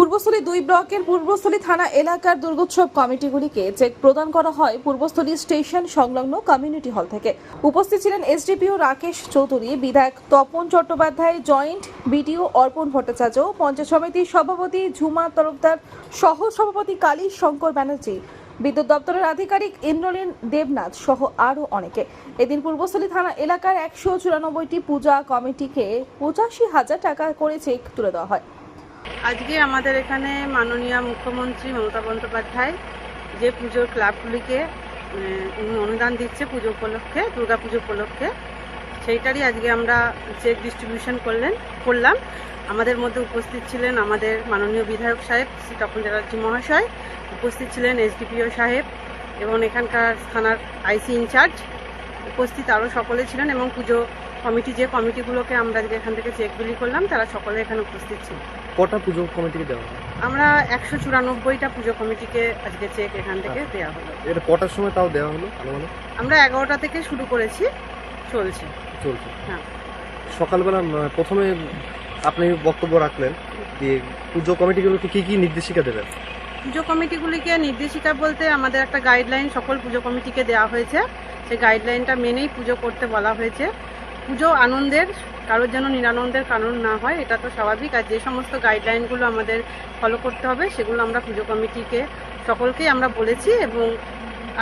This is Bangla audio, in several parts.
পূর্বস্থলী দুই ব্লকের পূর্বস্থলী থানা এলাকার দুর্গোৎসব কমিটিগুলিকে চেক প্রদান করা হয় পূর্বস্থলী স্টেশন সংলগ্ন কমিউনিটি হল থেকে। উপস্থিত ছিলেন এসডিপিও রাকেশ চৌধুরী, বিধায়ক তপন চট্টোপাধ্যায়, জয়েন্ট বিডিও অর্পণ ভট্টাচার্য, পঞ্চায়েত সমিতির সভাপতি ঝুমা তরফদার সহ সভাপতি কালী শঙ্কর ব্যানার্জি, বিদ্যুৎ দপ্তরের আধিকারিক ইন্দ্রলীন দেবনাথ সহ আরও অনেকে। এদিন পূর্বস্থলী থানা এলাকার একশো চুরানব্বইটি পূজা কমিটিকে পঁচাশি হাজার টাকা করে চেক তুলে দেওয়া হয়। আজকে আমাদের এখানে মাননীয় মুখ্যমন্ত্রী মমতা বন্দ্যোপাধ্যায় যে পুজোর ক্লাবগুলিকে উনি অনুদান দিচ্ছে পুজো উপলক্ষে দুর্গা পুজো উপলক্ষে, সেইটারই আজকে আমরা চেক ডিস্ট্রিবিউশন করলেন, করলাম। আমাদের মধ্যে উপস্থিত ছিলেন আমাদের মাননীয় বিধায়ক সাহেব শ্রী তপন চ্যাটার্জি মহাশয়, উপস্থিত ছিলেন এসডিপিও সাহেব এবং এখানকার থানার আইসি ইনচার্জ উপস্থিত আরও সকলে ছিলেন এবং পুজো কমিটি যে কমিটিগুলোকে আমরা এখান থেকে চেক বিলি করলাম তারা সকলে এখানে উপস্থিত ছিল। কটা পুজো কমিটিকে দেওয়া হয়? আমরা একশো চুরানব্বইটা পুজো কমিটিকে আজকে চেক এখান থেকে দেওয়া হলো। এটা কটার সময় তাও দেওয়া হলো? আমরা এগারোটা থেকে শুরু করেছি চলছে। চলছে। হ্যাঁ। সকালবেলা প্রথমে আপনি বক্তব্য রাখলেন দিয়ে পুজো কমিটিগুলোকে কি কি নির্দেশিকা দেবেন? পুজো কমিটিগুলিকে নির্দেশিকা বলতে আমাদের একটা গাইডলাইন সকল পুজো কমিটিকে দেওয়া হয়েছে। সেই গাইডলাইনটা মেনেই পুজো করতে বলা হয়েছে। পুজো আনন্দের, কারোর যেন নিরানন্দের কারণ না হয়, এটা তো স্বাভাবিক। আর যে সমস্ত গাইডলাইনগুলো আমাদের ফলো করতে হবে, সেগুলো আমরা পুজো কমিটিকে সকলকেই আমরা বলেছি এবং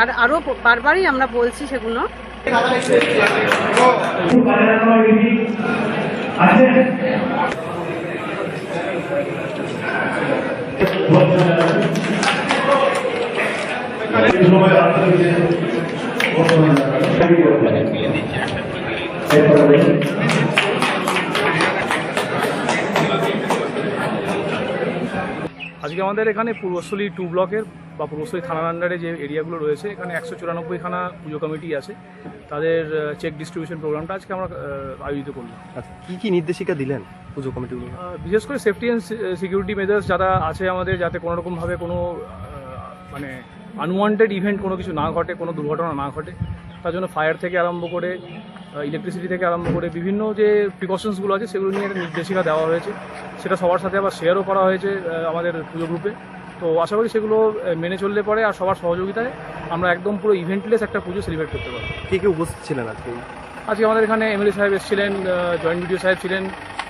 আর আরও বারবারই আমরা বলছি সেগুলো। আজকে আমাদের এখানে পূর্বস্থলী টু ব্লকের বা পূর্বস্থলী থানার আন্ডারে যে এরিয়াগুলো রয়েছে এখানে একশো চুরানব্বই চুরানব্বইখানা পুজো কমিটি আছে। তাদের চেক ডিস্ট্রিবিউশন প্রোগ্রামটা আজকে আমরা আয়োজিত করলাম। আচ্ছা কি কি নির্দেশিকা দিলেন পুজো কমিটিগুলো? বিশেষ করে সেফটি অ্যান্ড সিকিউরিটি মেজার্স যারা আছে আমাদের যাতে কোনোরকমভাবে কোনো মানে আনওয়ান্টেড ইভেন্ট কোনো কিছু না ঘটে কোনো দুর্ঘটনা না ঘটে। তার জন্য ফায়ার থেকে আরম্ভ করে ইলেকট্রিসিটি থেকে আরম্ভ করে বিভিন্ন যে প্রিকশনসগুলো আছে সেগুলো নিয়ে একটা নির্দেশিকা দেওয়া হয়েছে। সেটা সবার সাথে আবার শেয়ারও করা হয়েছে আমাদের পুজো গ্রুপে তো আশা করি সেগুলো মেনে চললে পরে আর সবার সহযোগিতায় আমরা একদম পুরো ইভেন্টলেস একটা পুজো সেলিব্রেট করতে পারব। কে কে উপস্থিত ছিলেন আজকে? আজকে আমাদের এখানে এমএলএ সাহেব এসেছিলেন জয়েন্ট বিডিও সাহেব ছিলেন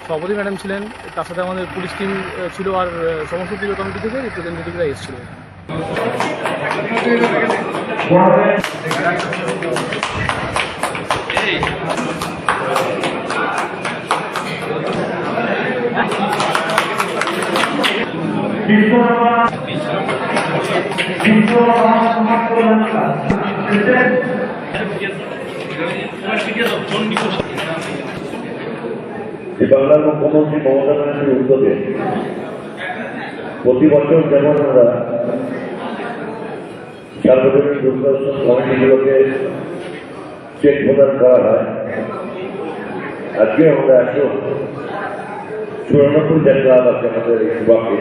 সভাপতি ম্যাডাম ছিলেন তার সাথে আমাদের পুলিশ টিম ছিল আর সমস্ত পুজো কমিটি থেকে রিপ্রেজেন্টেটিভরা এসেছিল। যে বাংলার মুখ্যমন্ত্রী মমতা ব্যানার্জির উদ্যোগে প্রতি বছর যেমন আমরা সার্বজনীন দুর্দর্শন কমিটিগুলোকে চেক প্রদান করা হয়। আজকে আমরা একশো চুরানব্বইটা ক্লাব আছে আমাদের ব্লকে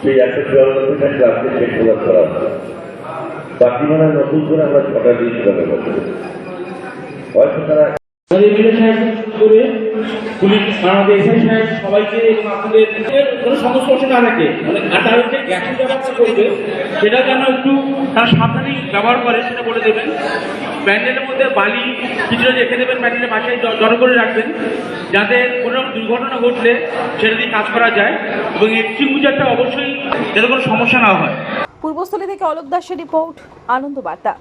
সেই একশো চুরানব্বইটা ক্লাবকে চেক প্রদান করা হয়। বাকি মানে নতুন করে আমরা ছটা দিয়েছিলাম হয়তো তারা মানে সেটা যেন একটু তারা সাবধানে ব্যবহার করে, সেটা বলে দেবেন। প্যান্ডেলের মধ্যে বালি কিছুটা রেখে দেবেন প্যান্ডেলের জড়ো করে রাখবেন, যাতে কোনো দুর্ঘটনা ঘটলে সেটা দিয়ে কাজ করা যায় এবং অবশ্যই যাতে কোনো সমস্যা না হয়। পূর্বস্থলী থেকে অলোক দাসের রিপোর্ট আনন্দ বার্তা